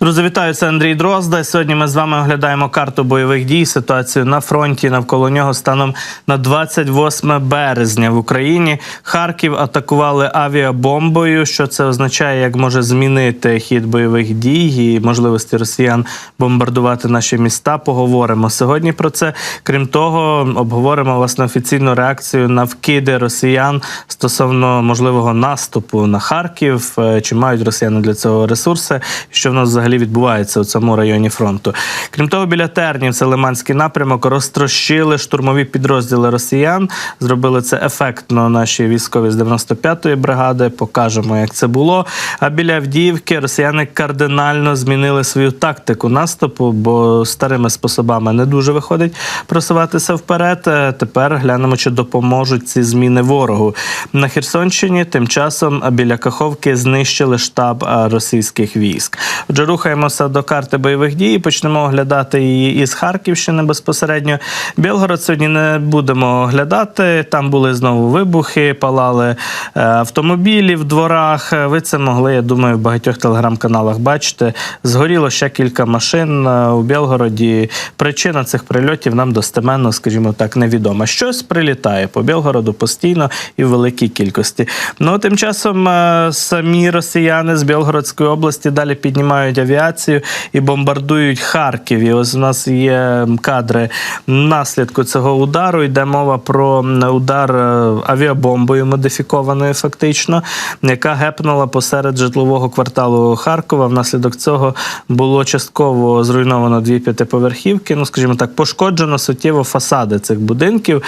Друзі, вітаю, це Андрій Дрозда. Сьогодні ми з вами оглядаємо карту бойових дій, ситуацію на фронті навколо нього станом на 28 березня в Україні. Харків атакували авіабомбою. Що це означає, як може змінити хід бойових дій і можливості росіян бомбардувати наші міста? Поговоримо сьогодні про це. Крім того, обговоримо власне офіційну реакцію на вкиди росіян стосовно можливого наступу на Харків. Е, Чи мають росіяни для цього ресурси? Що в нас взагалі відбувається у цьому районі фронту? Крім того, біля Тернів, це Лиманський напрямок, розтрощили штурмові підрозділи росіян. Зробили це ефектно. Наші військові з 95-ї бригади. Покажемо, як це було. А біля Авдіївки росіяни кардинально змінили свою тактику наступу, бо старими способами не дуже виходить просуватися вперед. Е, Тепер глянемо, чи допоможуть ці зміни ворогу. На Херсонщині тим часом біля Каховки знищили штаб російських військ. Отже, рухаємося до карти бойових дій. Почнемо оглядати її із Харківщини безпосередньо. Білгород сьогодні не будемо оглядати. Там були знову вибухи, палали е, автомобілі в дворах. Е, Ви це могли, я думаю, в багатьох телеграм-каналах бачити. Згоріло ще кілька машин е, у Білгороді. Причина цих прильотів нам достеменно, скажімо так, невідома. Щось прилітає по Білгороду постійно і в великій кількості. Ну тим часом самі росіяни з Білгородської області далі піднімають авіацію і бомбардують Харків. І ось у нас є кадри наслідку цього удару. Йде мова про удар е, авіабомбою модифікованою, фактично, яка гепнула посеред житлового кварталу Харкова. Внаслідок цього було частково зруйновано дві п'ятиповерхівки. Ну, скажімо так, пошкоджено суттєво фасади цих будинків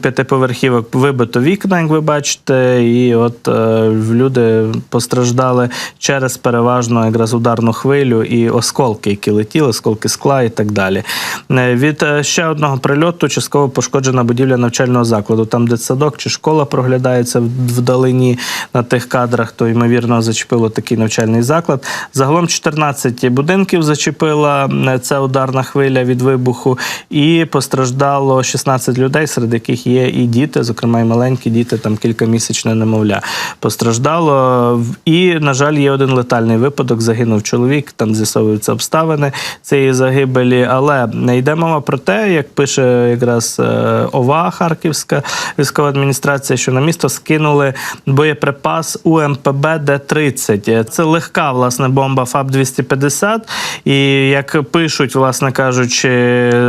п'ятиповерхівок. Вибито вікна, як ви бачите, і от е, люди постраждали через переважно якраз ударну хвилю і осколки, які летіли, осколки скла і так далі. Е, Від е, ще одного прильоту частково пошкоджена будівля навчального закладу. Там дитсадок чи школа проглядається вдалині на тих кадрах, то ймовірно зачепило такий навчальний заклад. Загалом 14 будинків зачепила е, ця ударна хвиля від вибуху, і постраждало 16 людей, серед яких є і діти, зокрема і маленькі діти, там кількамісячне немовля. Постраждало і, на жаль, є один летальний випадок. Загинув чоловік. Там з'ясовуються обставини цієї загибелі. Але йде мова про те, як пише якраз е, ОВА Харківська військова адміністрація, що на місто скинули боєприпас УМПБ Д-30. Це легка власне бомба ФАБ 250 І як пишуть, власне кажучи,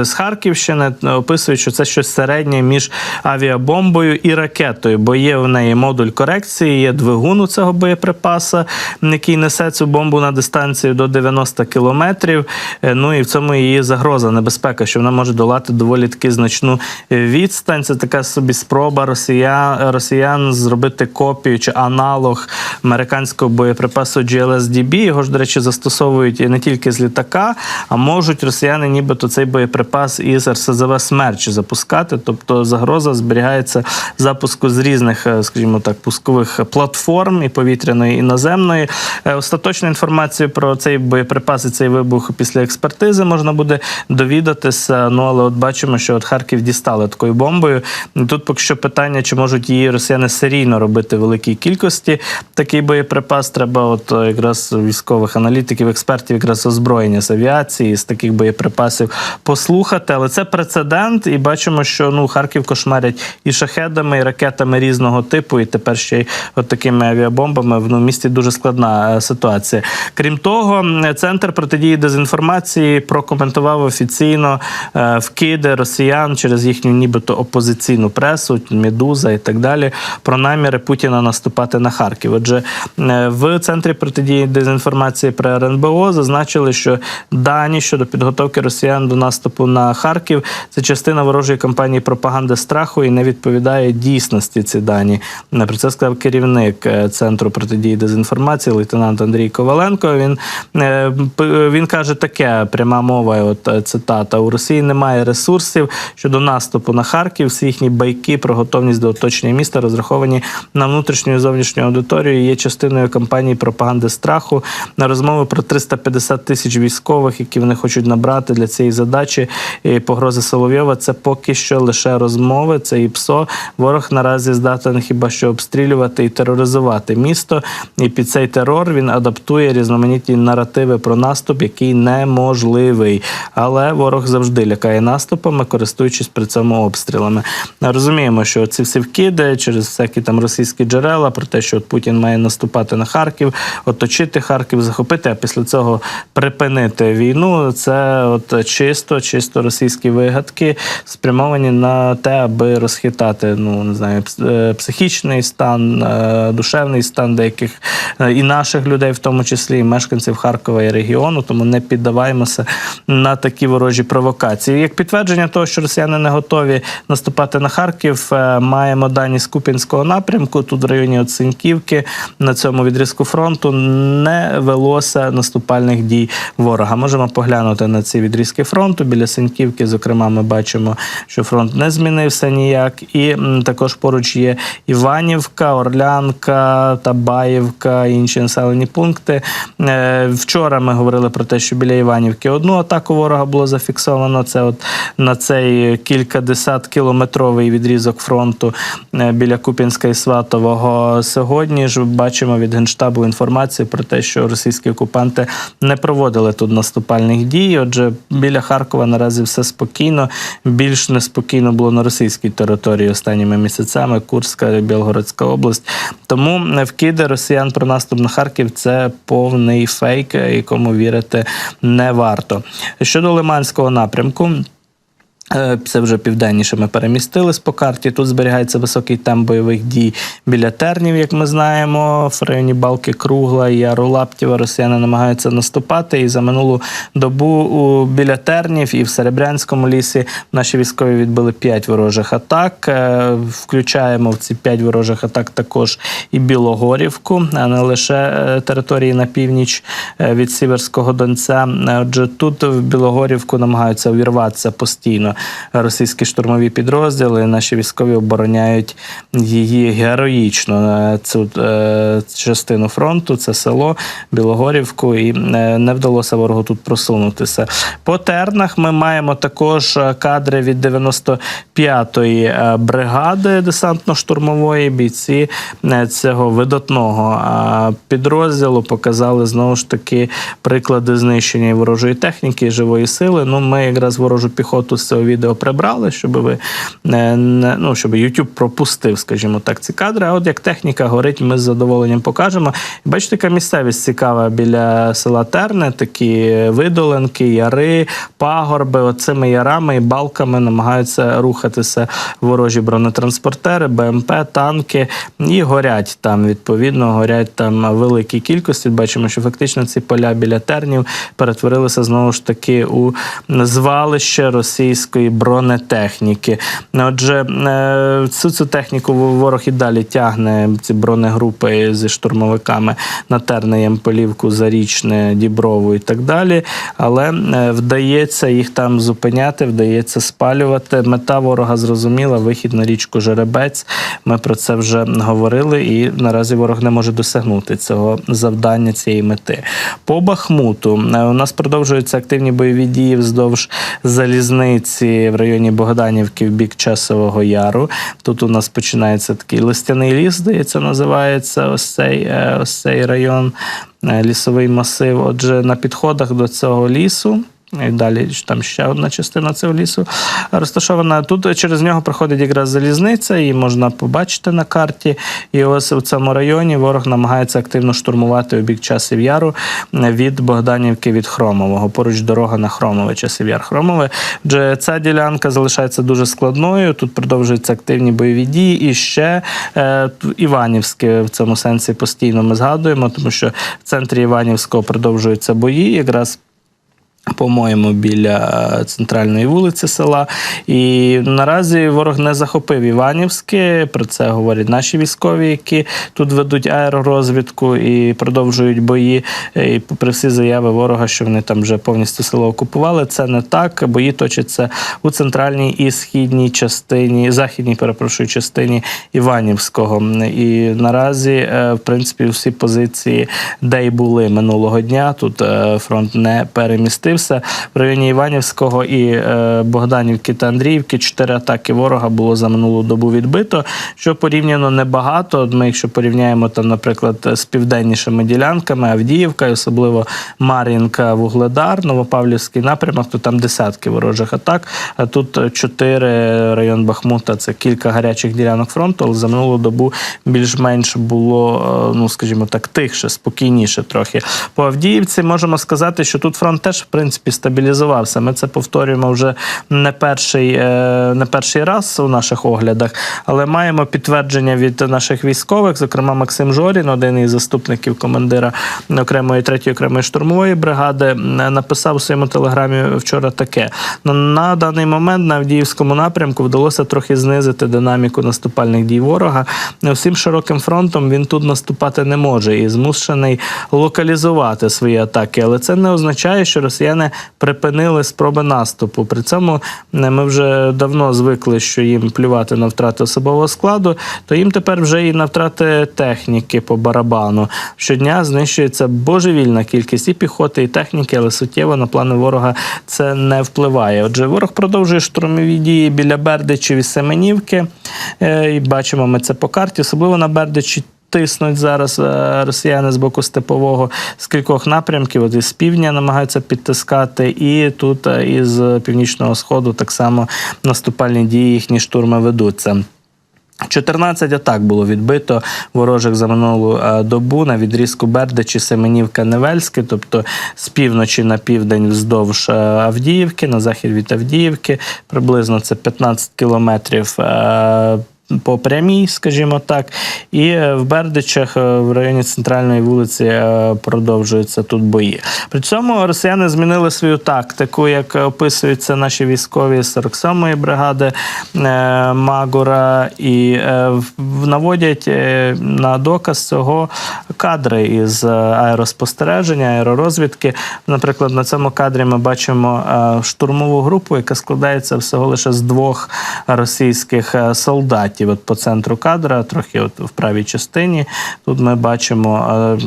з Харківщини, описують, що це щось середнє між авіабомбою і ракетою, бо є в неї модуль корекції, є двигун у цього боєприпаса, який несе цю бомбу на дистанцію до 90 кілометрів. Е, Ну і в цьому її загроза, небезпека, що вона може долати доволі таки значну е, відстань. Це така собі спроба росіян, росіян зробити копію чи аналог американського боєприпасу GLSDB. Його ж, до речі, застосовують не тільки з літака, а можуть росіяни нібито цей боєприпас із РСЗВ «Смерч» запускати. Тобто загроза зберігається запуску з різних, е, скажімо так, пускових платформ і повітряної, і наземної. Остаточну інформацію про цей боєприпас і цей вибух після експертизи можна буде довідатися. Ну але от бачимо, що от Харків дістали такою бомбою. Тут поки що питання, чи можуть її росіяни серійно робити в великій кількості. Такий боєприпас треба, от е, якраз військових аналітиків, експертів, якраз озброєння з авіації з таких боєприпасів послухати. Але це прецедент, і бачимо, що ну Харків кошмарять і шахедами, і ракетами різного типу, і тепер ще й от такими авіабомбами. В ну, місті дуже складна е, ситуація. Крім того, м, центр протидії дезінформації прокоментував офіційно е, вкиди росіян через їхню нібито опозиційну пресу, медуза і так далі, про наміри Путіна наступати на Харків. Отже, е, в центрі протидії дезінформації при РНБО зазначили, що дані щодо підготовки росіян до наступу на Харків це частина ворожої кампанії пропаганди страху і не відповідає дійсності ці дані. Про це сказав керівник е, центру протидії дезінформації, лейтенант Андрій Коваленко. Він він каже таке: пряма мова. От е, цитата: у Росії немає ресурсів щодо наступу на Харків. Всі їхні байки про готовність до оточення міста розраховані на внутрішню і зовнішню аудиторію. Є частиною кампанії пропаганди страху на розмови про 350 тисяч військових, які вони хочуть набрати для цієї задачі. І погрози Соловйова. Це поки що лише розмови. Це і ПСО. Ворог наразі здатен хіба що обстрілювати і тероризувати місто. І під цей терор він адаптує різноманітні наративи про наступ, який неможливий. Але ворог завжди лякає наступами, користуючись при цьому обстрілами. Розуміємо, що ці всі вкиди через всякі там російські джерела про те, що от Путін має наступати на Харків, оточити Харків, захопити, а після цього припинити війну. Це от чисто, чисто російські вигадки, спрямовані на те, аби розхитати ну не знаю, е, психічний стан, е, душевний стан деяких е, і наших людей, в тому числі і мешканців Харкова і регіону. Тому не піддаваємося на такі ворожі провокації. Як підтвердження того, що росіяни не готові наступати на Харків, е, маємо дані з Купінського напрямку. Тут в районі Оцинківки на цьому відрізку фронту не велося наступальних дій ворога. Можемо поглянути на ці відрізки фронту. Біля Синьківки, зокрема, ми бачимо, що фронт не змінився ніяк. І також поруч є Іванівка, Орлянка, Табаївка, інші населені пункти. Вчора ми говорили про те, що біля Іванівки одну атаку ворога було зафіксовано. Це от на цей кількадесят кілометровий відрізок фронту е, біля Куп'янська і Сватового. Сьогодні ж бачимо від генштабу інформацію про те, що російські окупанти не проводили тут наступальних дій. Отже, біля Харкова наразі все спокійно. Більш неспокійно було на російській території останніми місяцями. Курська Білгородська область. Тому вкиди росіян про наступ на Харків це повний фейк, е, якому вірити не варто. Щодо Лиманського напрямку. Е, Це вже південніше ми перемістились по карті. Тут зберігається високий темп бойових дій біля тернів, як ми знаємо. В районі Балки Кругла і Ярулаптєва росіяни намагаються наступати. І за минулу добу у біля тернів і в Серебрянському лісі наші військові відбили 5 ворожих атак. Е, Включаємо в ці 5 ворожих атак також і Білогорівку, а не лише е, території на північ від Сіверського Донця. Отже, тут в Білогорівку намагаються увірватися постійно російські штурмові підрозділи. Наші військові обороняють її героїчно е, цю е, частину фронту, це село Білогорівку, і е, не вдалося ворогу тут просунутися. По тернах ми маємо також кадри від 95-ї е, бригади десантно-штурмової бійці цього видатного підрозділу показали знову ж таки приклади знищення ворожої техніки і живої сили. Ну, ми якраз ворожу піхоту з цього відео прибрали, щоб ви не, не ну, щоб YouTube пропустив, скажімо так, ці кадри. А от як техніка горить, ми з задоволенням покажемо. Бачите, яка місцевість цікава біля села Терне, такі видоленки, яри, пагорби. Оцими ярами і балками намагаються рухатися ворожі бронетранспортери, БМП, танки і горять там. Відповідно, горять там великі кількості. Бачимо, що фактично ці поля біля тернів перетворилися знову ж таки у звалище російської бронетехніки. Отже, е, цю цю техніку ворог і далі тягне ці бронегрупи зі штурмовиками на Терне, Ямполівку, Зарічне, Діброву і так далі. Але е, вдається їх там зупиняти, вдається спалювати. Мета ворога зрозуміла, вихід на річку Жеребець. Ми про це вже говорили, і наразі ворог не може досягнути цього завдання, цієї мети. По Бахмуту е, у нас продовжуються активні бойові дії вздовж залізниці в районі Богданівки в бік Часового Яру. Тут у нас починається такий листяний ліс, здається, називається ось цей, е, ось цей район, е, лісовий масив. Отже, на підходах до цього лісу. І далі там ще одна частина цього лісу розташована. Тут через нього проходить якраз залізниця, її можна побачити на карті. І ось у цьому районі ворог намагається активно штурмувати у часів яру від Богданівки від Хромового. Поруч дорога на Хромове, часів яр Хромове. Отже, ця ділянка залишається дуже складною. Тут продовжуються активні бойові дії. І ще е, Іванівське в цьому сенсі постійно ми згадуємо, тому що в центрі Іванівського продовжуються бої. Якраз по-моєму, біля центральної вулиці села. І наразі ворог не захопив Іванівське. Про це говорять наші військові, які тут ведуть аеророзвідку і продовжують бої. І попри всі заяви ворога, що вони там вже повністю село окупували. Це не так. Бої точаться у центральній і східній частині, західній, перепрошую, частині Іванівського. І наразі, е, в принципі, всі позиції, де й були минулого дня, тут е, фронт не перемістив. Розмістився в районі Іванівського і е, Богданівки та Андріївки. Чотири атаки ворога було за минулу добу відбито, що порівняно небагато. Ми, якщо порівняємо там, наприклад, з південнішими ділянками, Авдіївка, і особливо Мар'їнка, Вугледар, Новопавлівський напрямок, то там десятки ворожих атак. А тут чотири район Бахмута це кілька гарячих ділянок фронту, але за минулу добу більш-менш було, е, ну скажімо так, тихше, спокійніше трохи. По Авдіївці можемо сказати, що тут фронт теж в принципі стабілізувався. Ми це повторюємо вже не перший, е, не перший раз у наших оглядах, але маємо підтвердження від наших військових, зокрема Максим Жорін, один із заступників командира окремої третьої окремої штурмової бригади, написав у своєму телеграмі вчора таке: «Ну, на даний момент на Авдіївському напрямку вдалося трохи знизити динаміку наступальних дій ворога. Всім широким фронтом він тут наступати не може і змушений локалізувати свої атаки. Але це не означає, що росіяни припинили спроби наступу. При цьому е, ми вже давно звикли, що їм плювати на втрати особового складу, то їм тепер вже і на втрати техніки по барабану. Щодня знищується божевільна кількість і піхоти, і техніки, але суттєво на плани ворога це не впливає. Отже, ворог продовжує штурмові дії біля Бердичів і Семенівки. Е, І бачимо ми це по карті, особливо на Бердичі. Тиснуть зараз е, росіяни з боку степового з кількох напрямків. От із півдня намагаються підтискати, і тут е, із північного сходу так само наступальні дії їхні штурми ведуться. 14 атак було відбито ворожих за минулу е, добу на відрізку Бердичі, Семенівка, Невельське, тобто з півночі на південь вздовж Авдіївки, на захід від Авдіївки, приблизно це 15 кілометрів. По прямій, скажімо так, і е, в Бердичах е, в районі центральної вулиці е, продовжуються тут бої. При цьому росіяни змінили свою тактику, як описуються наші військові з 47-ї бригади Магура, і наводять на доказ цього кадри із аероспостереження, аеророзвідки. Наприклад, на цьому кадрі ми бачимо штурмову групу, яка складається всього лише з двох російських е, солдатів. От по центру кадра, трохи от в правій частині. Тут ми бачимо е,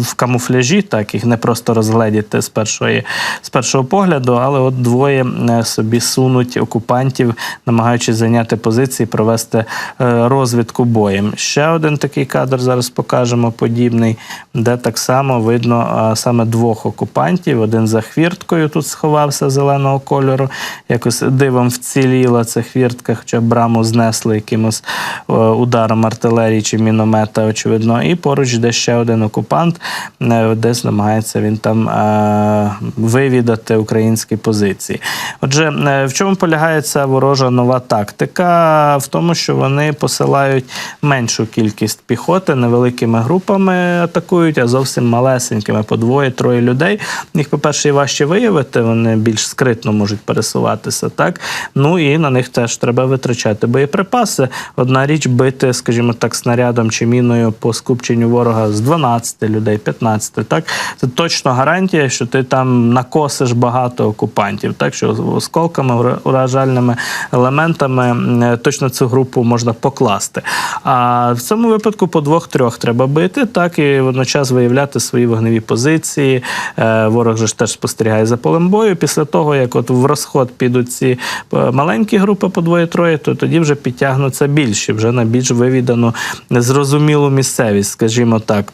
в камуфляжі, так їх не просто розгледіти з першої з першого погляду, але от двоє е, собі сунуть окупантів, намагаючись зайняти позиції, провести е, розвідку боєм. Ще один такий кадр зараз покажемо подібний, де так само видно саме двох окупантів. Один за хвірткою тут сховався зеленого кольору. Якось дивом вціліла ця хвіртка, хоча браму знесли якимось е, ударом артилерії чи міномета, очевидно. І поруч де ще один окупант, е, десь намагається він там е, вивідати українські позиції. Отже, в чому полягає ця ворожа нова тактика? В тому, що вони посилають меншу кількість піхоти, невеликими групами атакують, а зовсім малесенькими по двоє-троє людей. Їх, по-перше, і важче виявити, вони більш скритно можуть пересуватися. Так? Ну і на них теж треба витрачати боєприпаси. Одна річ бити, скажімо так, снарядом чи міною по скупченню ворога з 12 людей, 15. Так? Це точно гарантія, що ти там накосиш багато окупантів. Так що осколками, уражальними елементами е, точно цю групу можна покласти. А в цьому випадку по двох-трьох треба бити, так і водночас виявляти свої вогневі позиції. Е, Ворог же ж теж спостерігає за полем бою. Після того, як от в розход підуть ці е, маленькі групи по двоє-троє, то тоді вже підтягнуться більше, вже на більш вивідану, зрозумілу місцевість, скажімо так.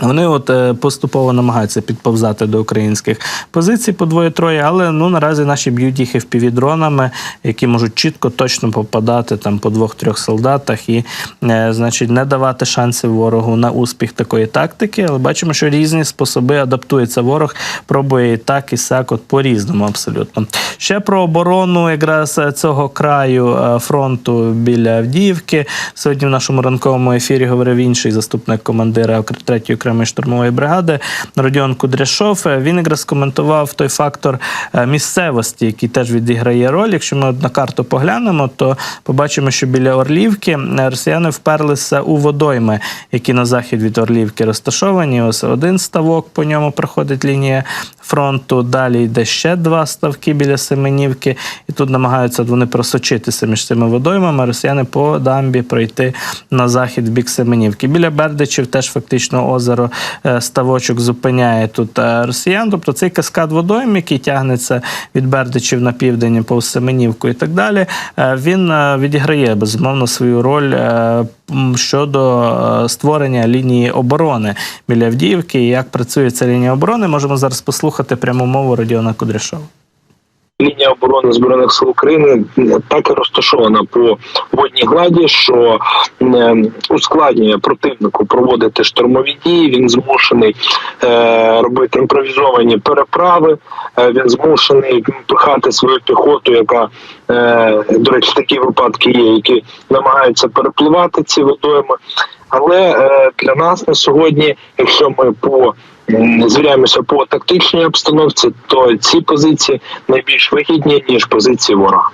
Вони от е, поступово намагаються підповзати до українських позицій по двоє-троє, але ну наразі наші б'ють їх FPV-дронами, які можуть чітко точно попадати там по двох-трьох солдатах і, е, значить, не давати шансів ворогу на успіх такої тактики. Але бачимо, що різні способи адаптується ворог, пробує і так, і сяк, от по-різному абсолютно. Ще про оборону якраз е, цього краю е, фронту біля Авдіївки. Сьогодні в нашому ранковому ефірі говорив інший заступник командира третьої окремої штурмової бригади Родіон Кудряшов. Е, Він якраз коментував той фактор е, місцевості, який теж відіграє роль. Якщо ми на карту поглянемо, то побачимо, що біля Орлівки е, росіяни вперлися у водойми, які на захід від Орлівки розташовані. Ось один ставок по ньому проходить лінія фронту. Далі йде ще два ставки біля Семенівки, і тут намагаються вони просочитися між цими водоймами. Росіяни по дамбі пройти на захід в бік Семенівки. Біля Бердичів теж фактично озеро озеро ставочок зупиняє тут е, росіян. Тобто цей каскад водойм, який тягнеться від Бердичів на південь, повз Семенівку і так далі, е, він е, відіграє безумовно свою роль щодо створення лінії оборони біля Авдіївки. Як працює ця лінія оборони, можемо зараз послухати пряму мову Радіона Кудряшова. Лінія оборони збройних сил України так і розташована по водній гладі, що е, ускладнює противнику проводити штурмові дії. Він змушений е, робити імпровізовані переправи. Е, він змушений пихати свою піхоту, яка до речі, такі випадки є, які намагаються перепливати ці водойми. Але для нас на сьогодні, якщо ми по звіряємося по тактичній обстановці, то ці позиції найбільш вигідні ніж позиції ворога.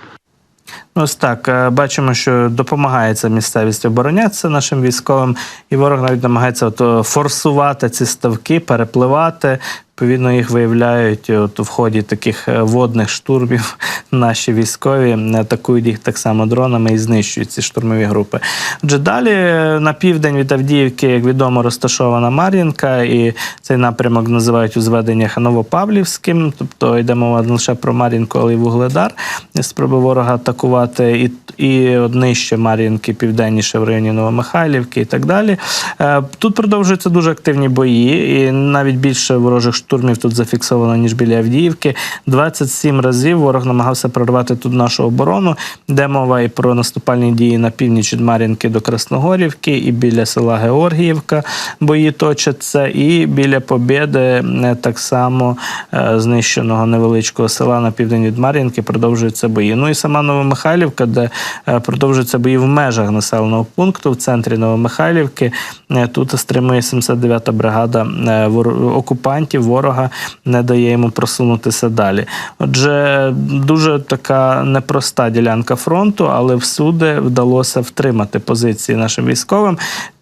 Ось так е, бачимо, що допомагає ця місцевість оборонятися нашим військовим, і ворог навіть намагається от е, форсувати ці ставки, перепливати. Відповідно, їх виявляють от в ході таких е, водних штурмів. Наші військові атакують їх так само дронами і знищують ці штурмові групи. Отже, далі е, на південь від Авдіївки, як відомо, розташована Мар'їнка, і цей напрямок називають у зведеннях Новопавлівським. Тобто йде мова не лише про Мар'їнку, але й Вугледар. Спроби ворога атакувати і, і от нижче Мар'їнки, південніше в районі Новомихайлівки і так далі. Е, Тут продовжуються дуже активні бої, і навіть більше ворожих штурмів тут зафіксовано, ніж біля Авдіївки. 27 разів ворог намагався прорвати тут нашу оборону. Де мова і про наступальні дії на північ від Мар'їнки до Красногорівки, і біля села Георгіївка бої точаться, і біля Побєди е, так само е, знищеного невеличкого села на південь від Мар'їнки продовжуються бої. Ну і сама Новомихайлівка, де е, продовжуються бої в межах населеного пункту в центрі Новомихайлівки. Е, Тут стримує 79-та бригада е, окупантів, ворога не дає йому просунутися далі. Отже, дуже така непроста ділянка фронту, але всюди вдалося втримати позиції нашим військовим.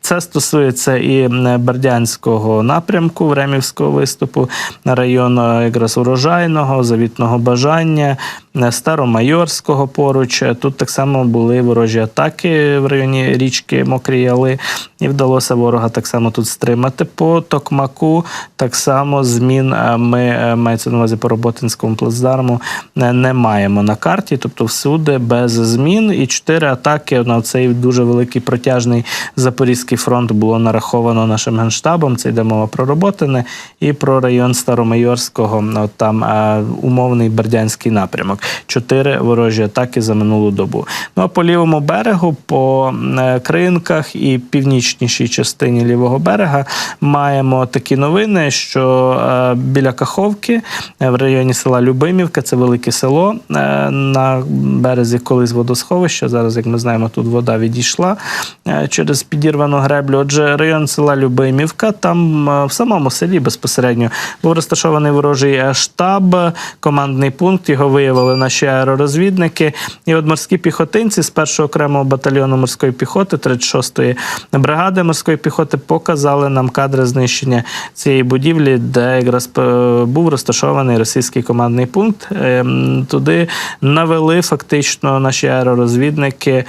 Це стосується і Бердянського напрямку, Времівського виступу, району якраз урожайного, завітного бажання, е, Старомайорського поруч. Тут так само були ворожі атаки в районі річки Мокрі Яли, і вдалося ворога так само тут стримати. По Токмаку так само змін е, ми е, мається на увазі по Роботинському плацдарму не маємо на карті, тобто всюди без змін. І чотири атаки на цей дуже великий протяжний Запорізький фронт було нараховано нашим генштабом. Це йде мова про Роботине і про район Старомайорського, от там е, умовний Бердянський напрямок. Чотири ворожі атаки за минулу добу. Ну а по лівому берегу, по е, кринках і північнішій частині лівого берега маємо такі новини, що е, біля Каховки в районі села Любимівка, це велике село на березі колись водосховища. Зараз, як ми знаємо, тут вода відійшла через підірвану греблю. Отже, район села Любимівка, там е, в самому селі безпосередньо був розташований ворожий е, штаб, командний пункт. Його виявили наші аеророзвідники. І от морські піхотинці з першого окремого батальйону морської піхоти, 36-ї бригади морської піхоти, показали нам кадри знищення цієї будівлі, де якраз е, був розташований російський командний пункт. Ем, Туди навели фактично наші аеророзвідники.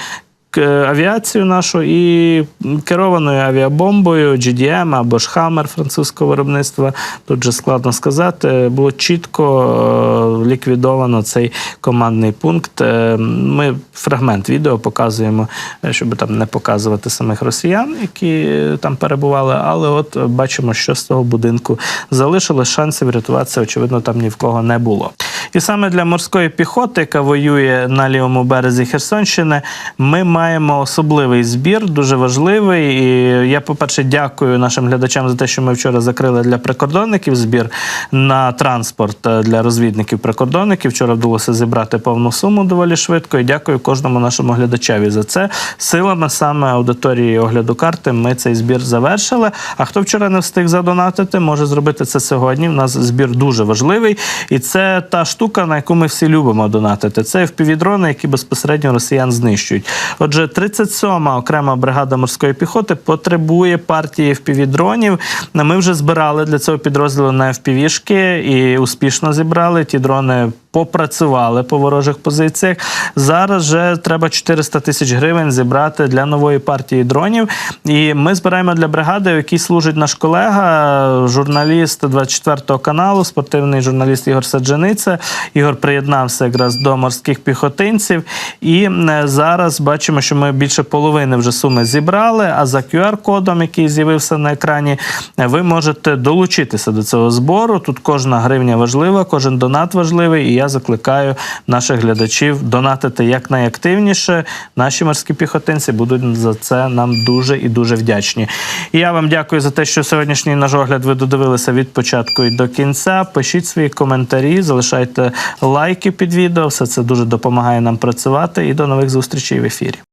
К- Авіацію нашу і керованою авіабомбою GDM або ж Hammer французького виробництва. Тут же складно сказати. Було чітко е, ліквідовано цей командний пункт. Е, Ми фрагмент відео показуємо, е, щоб там не показувати самих росіян, які е, там перебували. Але от е, бачимо, що з того будинку залишилось. Шансів врятуватися, очевидно, там ні в кого не було. І саме для морської піхоти, яка воює на лівому березі Херсонщини, ми маємо особливий збір, дуже важливий. І я, по-перше, дякую нашим глядачам за те, що ми вчора закрили для прикордонників збір на транспорт е, для розвідників прикордонників. Вчора вдалося зібрати повну суму доволі швидко. І дякую кожному нашому глядачеві за це. Силами саме аудиторії огляду карти ми цей збір завершили. А хто вчора не встиг задонатити, може зробити це сьогодні. У нас збір дуже важливий, і це та штука, на яку ми всі любимо донатити. Це впівдрони, які безпосередньо росіян знищують. Отже, 37-ма окрема бригада морської піхоти потребує партії впівдронів. Ми вже збирали для цього підрозділу на FPV-шки і успішно зібрали. Ті дрони попрацювали по ворожих позиціях. Зараз вже треба 400 тисяч гривень зібрати для нової партії дронів. І ми збираємо для бригади, в якій служить наш колега, журналіст 24 каналу, спортивний журналіст Ігор Саджаниця. Ігор приєднався якраз до морських піхотинців. І е, зараз бачимо, що ми більше половини вже суми зібрали. А за QR-кодом, який з'явився на екрані, ви можете долучитися до цього збору. Тут кожна гривня важлива, кожен донат важливий. І закликаю наших глядачів донатити якнайактивніше. Наші морські піхотинці будуть за це нам дуже і дуже вдячні. І я вам дякую за те, що сьогоднішній наш огляд ви додивилися від початку і до кінця. Пишіть свої коментарі, залишайте лайки під відео. Все це дуже допомагає нам працювати. І до нових зустрічей в ефірі.